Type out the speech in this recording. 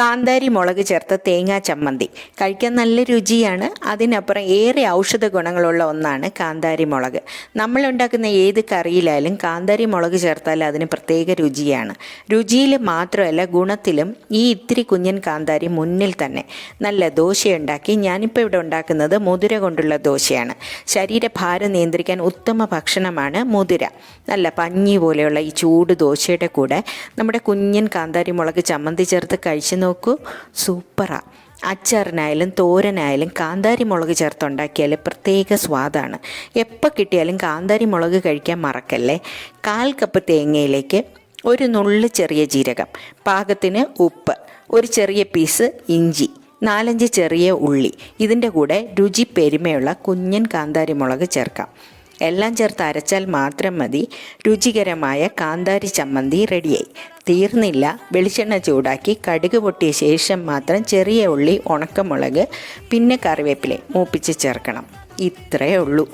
കാന്താരി മുളക് ചേർത്ത തേങ്ങാ ചമ്മന്തി. കഴിക്കാൻ നല്ല രുചിയാണ്. അതിനപ്പുറം ഏറെ ഔഷധ ഗുണങ്ങളുള്ള ഒന്നാണ് കാന്താരി മുളക്. നമ്മൾ ഉണ്ടാക്കുന്ന ഏത് കറിയിലായാലും കാന്താരി മുളക് ചേർത്താൽ അതിന് പ്രത്യേക രുചിയാണ്. രുചിയിൽ മാത്രമല്ല ഗുണത്തിലും ഈ ഇത്തിരി കുഞ്ഞൻ കാന്താരി മുന്നിൽ തന്നെ നല്ല ദോശയുണ്ടാക്കി ഞാനിപ്പോൾ ഇവിടെ ഉണ്ടാക്കുന്നത് മുതിര കൊണ്ടുള്ള ദോശയാണ്. ശരീരഭാരം നിയന്ത്രിക്കാൻ ഉത്തമ ഭക്ഷണമാണ് മുതിര. നല്ല പഞ്ഞി പോലെയുള്ള ഈ ചൂട് ദോശയുടെ കൂടെ നമ്മുടെ കുഞ്ഞൻ കാന്താരി മുളക് ചമ്മന്തി ചേർത്ത് കഴിച്ചു നോക്കൂ. സൂപ്പറാണ് അച്ചാറിനായാലും തോരനായാലും കാന്താരി മുളക് ചേർത്തുണ്ടാക്കിയാൽ പ്രത്യേക സ്വാദാണ്. എപ്പോൾ കിട്ടിയാലും കാന്താരി മുളക് കഴിക്കാൻ മറക്കല്ലേ? കാൽ കപ്പ് തേങ്ങയിലേക്ക് ഒരു നുള്ളു ചെറിയ ജീരകം പാകത്തിന് ഉപ്പ് ഒരു ചെറിയ പീസ് ഇഞ്ചി നാലഞ്ച് ചെറിയ ഉള്ളി ഇതിന്റെ കൂടെ രുചി പെരുമയുള്ള കുഞ്ഞൻ കാന്താരി മുളക് ചേർക്കാം. എല്ലാം ചേർത്ത് അരച്ചാൽ മാത്രം മതി. രുചികരമായ കാന്താരി ചമ്മന്തി റെഡിയായി തീർന്നില്ല. വെളിച്ചെണ്ണ ചൂടാക്കി കടുക് പൊട്ടിയ ശേഷം മാത്രം ചെറിയ ഉള്ളി ഉണക്കമുളക് പിന്നെ കറിവേപ്പില മൂപ്പിച്ച് ചേർക്കണം. ഇത്രയേ ഉള്ളൂ.